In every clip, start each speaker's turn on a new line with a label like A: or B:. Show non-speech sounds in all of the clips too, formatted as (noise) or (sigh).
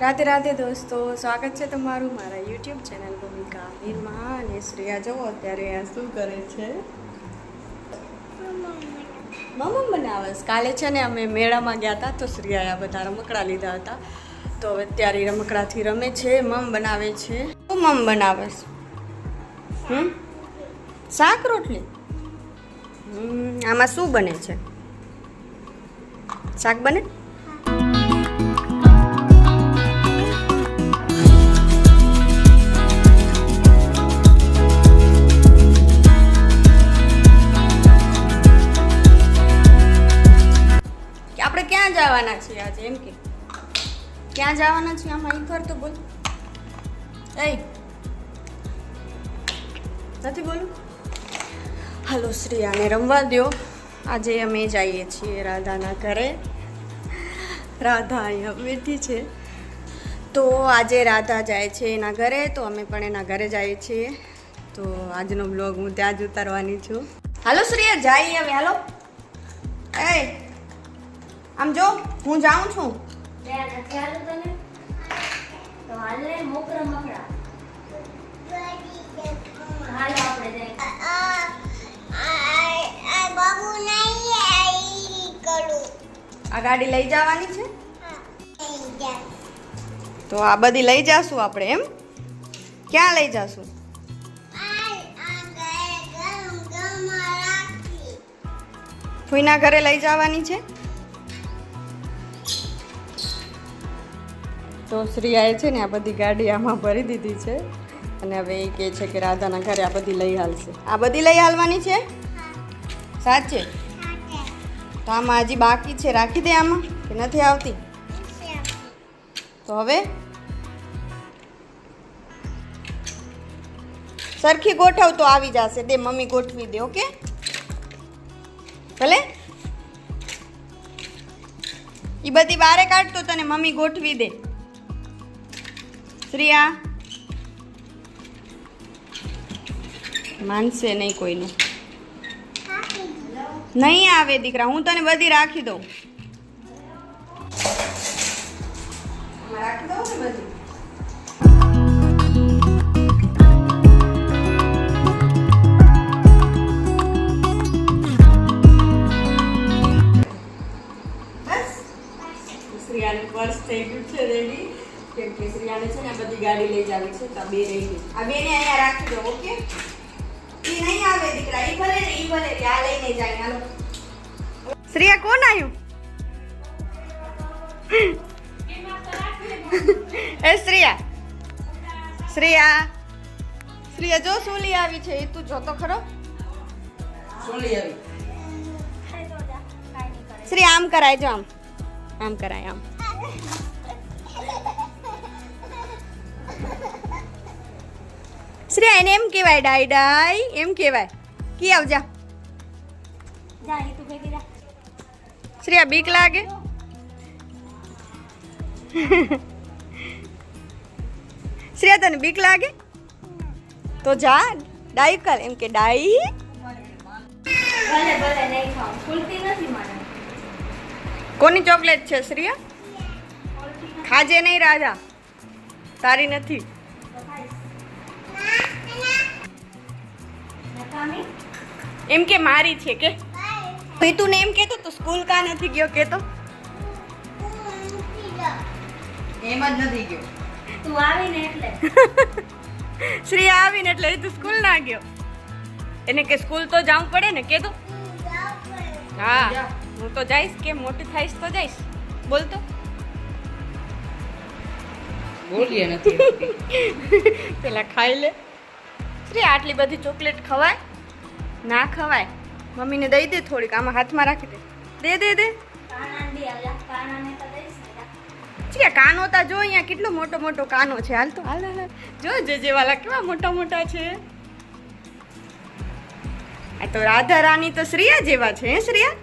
A: રાધે રાતે દોસ્તો, સ્વાગત છે તમારું મારા યુટ્યુબ ચેનલ ભૂમિકા નિર્મા અને શ્રેયા, જુઓ અત્યારે આ શું કરે છે? મમ્મ બનાવે કાલે છે ને અમે મેળામાં ગયા હતા તો શ્રેયાએ બધા રમકડા લીધા હતા. તો હવે અત્યારે રમકડાથી રમે છે, મમ બનાવે છે. શું મમ બનાવે છે હમ? શાક રોટલી? આમાં શું બને છે? શાક બને? ક્યાં જવાના છીએ આમાં ઘર તો બોલ. એ નથી બોલું? હલો શ્રેયાને રમવા દો આજે અમે જઈએ છીએ રાધાના ઘરે. રાધા અહીંયા બેઠી છે. તો આજે રાધા જાય છે એના ઘરે, તો અમે પણ એના ઘરે જઈએ છીએ. તો આજનો બ્લોગ હું ત્યાં જ ઉતારવાની છું. હાલો શ્રેયા, જઈએ હવે, હાલો. એ આમ જો, હું જાઉં છું.
B: ત્યાં નથી હાલું તને. તો હાલે મોકરા મકડા હાલો આપણે જઈએ.
A: આ ગાડી લઈ જવાની છે? તો આ બધી લઈ જાશું આપણે એમ? ક્યાં લઈ જાશું? ફૂઈના ઘરે લઈ જવાની છે? તો શ્રીયાએ છે ને આ બધી ગાડી આમાં ભરી દીધી છે. અને હવે એ કહે છે કે રાધાના ઘરે આ બધી લઈ હાલશે. આ બધી લઈ હાલવાની છે? સાચે? તો આમાં હજી બાકી છે? રાખી દે આમાં કે નથી આવતી? તો હવે? સરખી ગોઠવ તો આવી જશે. દે મમ્મી ગોઠવી દે ઓકે? ભલે? એ બધી બારે કાઢતો તને મમ્મી ગોઠવી દે. શ્રિયા. માનશે નહીં કોઈનું. નહીં આવે દીકરા, હું તને બધી રાખી દઉં. રાખી દઉં ને થઈ ગયું છે રેડી કેમ કે શ્રીયાને છે ને બધી ગાડી લઈ જવી છે તો બે રહી ગઈ. આ બેને અહીંયા રાખી દો ઓકે? ઈ નહીં આવે દીકરા ઈ ભલે ને ઈ ભલે ને આ લઈને જાય હાલો. શ્રીયા કોણ આવ્યું એ શ્રીયા. શ્રેયા. શ્રેયા જો સુલી આવી છે એ તું જોતો ખરો.
C: સુલી આવી.
A: શ્રી આમ કરાય જો આમ. આમ કરાય આમ. શ્રી એને એમ કહેવાય ડાય ડાય. એમ કહેવાય. કી આવજા.
B: જા એ તું ભેગી જા
A: શ્રી બીક લાગે? શ્રેયા તને બીક લાગે? તો જા ડાઈ કર. એમ કે ડાઈ
B: ભલે ભલે નહીં ખાવ. ખુલતી નથી મને.
A: કોની ચોકલેટ છે શ્રીયા? ખાજે નહીં રાજા. સારી નથી. એમ કે મારી છે કે? ભાઈ તું એમ કેતો તો સ્કૂલ કા નથી ગયો કેતો
C: એમ જ નથી ગયો.
B: તું આવીને એટલે. (laughs)
A: શ્રી આવીને એટલે તું સ્કૂલ ના ગયો. એને કે સ્કૂલ તો જવું પડે ને કેતો હા. હું તો જઈશ કે મોટી થઈશ તો જઈશ. બોલ તો.
C: બોલીએ નથી (laughs)
A: પેલા ખાઈ લે. શ્રી આટલી બધી ચોકલેટ ખવાય? ના ખવાય? મમ્મીને દઈ દે થોડીક આમાં હાથમાં રાખી દે. દે દે દે.
B: કાના દી આવ્યા કાનાને તો દઈશ ને જા.
A: છે અહીંયા કેટલો મોટો મોટો કાનો છે. હાલ તો. હાલ હાલ. જે જે વાલા કેવા મોટા મોટા છે. આ તો રાધા રાની તો શ્રેયા જેવા છે હે શ્રીયા?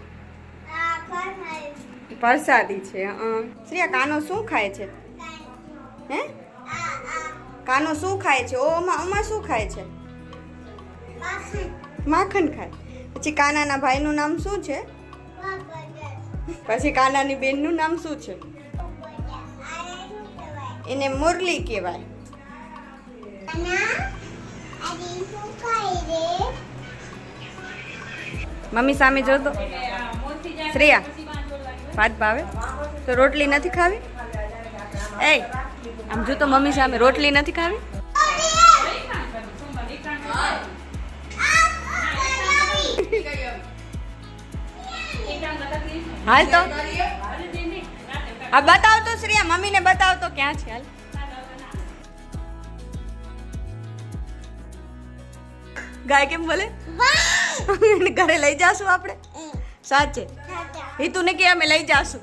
A: પ્રસાદી છે શ્રીયા કાનો શું ખાય છે? હે? કાનો શું ખાય છે? ઓમાં ઓમાં શું ખાય છે? માખણ ખાય. પછી કાનાના ભાઈનું નામ શું છે? પછી કાનાની બેનનું નામ શું છે? એને મુરલી કહેવાય. મમ્મી સામે જોતો શ્રેયા, ભાત ભાવે? તો રોટલી નથી ખાવી? એ આમ જો તો મમ્મી સામે રોટલી નથી ખાવી? હાલ તો. આ બતાવ તો શ્રેયા મમ્મીને બતાવ તો ક્યાં છે હાલ? ગાય કેમ બોલે? (laughs) ઘરે લઈ જાશું આપણે? સાચે. હિતુને કે અમે લઈ જાશું?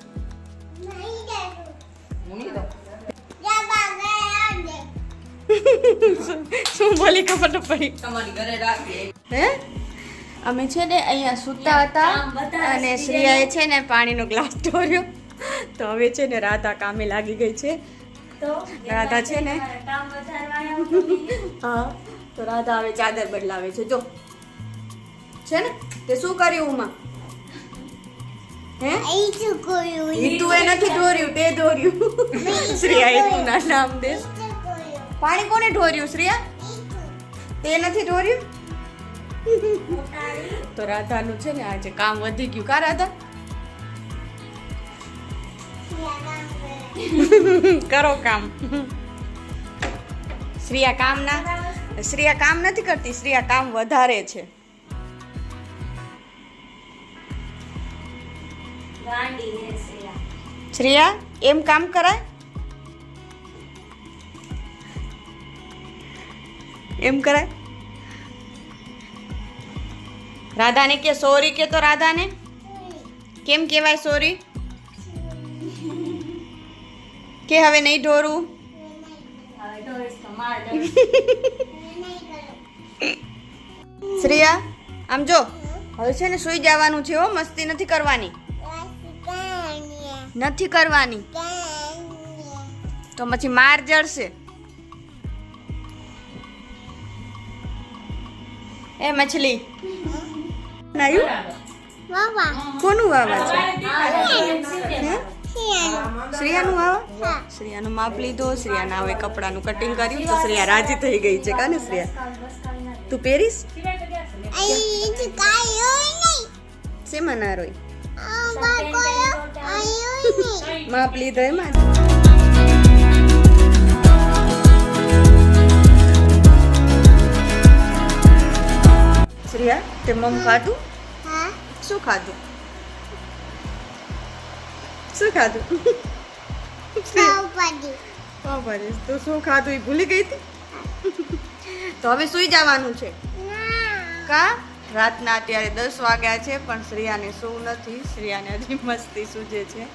A: શું બોલી ખબર ન પડી
C: તમારી ઘરે રાખીએ.
A: હે? અમે છે ને અહીંયા સૂતા હતા અને શ્રેયાએ છે ને પાણીનો ગ્લાસ ઢોર્યો. તો હવે છે ને રાધા કામે લાગી ગઈ છે. રાધા છે ને હા તો રાધા હવે ચાદર બદલાવે છે. જો. છે ને? તે શું કર્યું ઉમા? હે? એ નથી દોર્યું તે દોર્યું શ્રેયા હિતુના નામ દે. પાણી કોને ઢોર્યું શ્રેયા? તે નથી ઢોર્યું? તો રાધાનું છે ને આજે કામ વધી ગયું. કા રાધા? કરો કામ. શ્રેયા કામ ના શ્રેયા કામ નથી કરતી શ્રેયા કામ વધારે છે. શ્રેયા એમ કામ કરાય? એમ કરાય? રાધાને કે, સોરી કે તો રાધાને? કેમ કહેવાય સોરી? કે હવે નહીં ઢોરું? શ્રેયા, આમ જો, હવે છે ને સુઈ જવાનું છે હો, મસ્તી નથી કરવાની. નથી કરવાની. તો પછી માર જડશે. એ મછલી. નાયું કોનું વાવા છે? હે? શ્રેયાનું. વાવા? શ્રેયાનું માપ લીધો શ્રેયાના હવે કપડાનું કટિંગ કર્યું તો શ્રેયા રાજી થઈ ગઈ છે. કાને શ્રેયા? તું પહેરીશ? શેમાં ના રોઈ માપ લીધો એમાં? શ્રેયા તે મમ ખાધું? શું ખાધું? શું ખાધું? પાવભાજી તો શું ખાધું એ ભૂલી ગઈ હતી? તો હવે સુઈ જવાનું છે. કા? રાતના અત્યારે દસ વાગ્યા છે પણ શ્રેયાને સૂવું નથી. શ્રેયાને હજી મસ્તી સૂજે છે.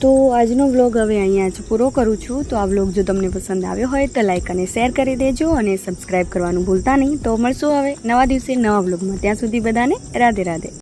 A: તો આજનો વ્લોગ હવે અહીંયા જ પૂરો કરું છું. તો આ વ્લોગ જો તમને પસંદ આવ્યો હોય તો લાઈક અને શેર કરી દેજો અને સબસ્ક્રાઈબ કરવાનું ભૂલતા નહીં. તો મળશું હવે નવા દિવસે નવા વ્લોગમાં ત્યાં સુધી બધાને રાધે રાધે.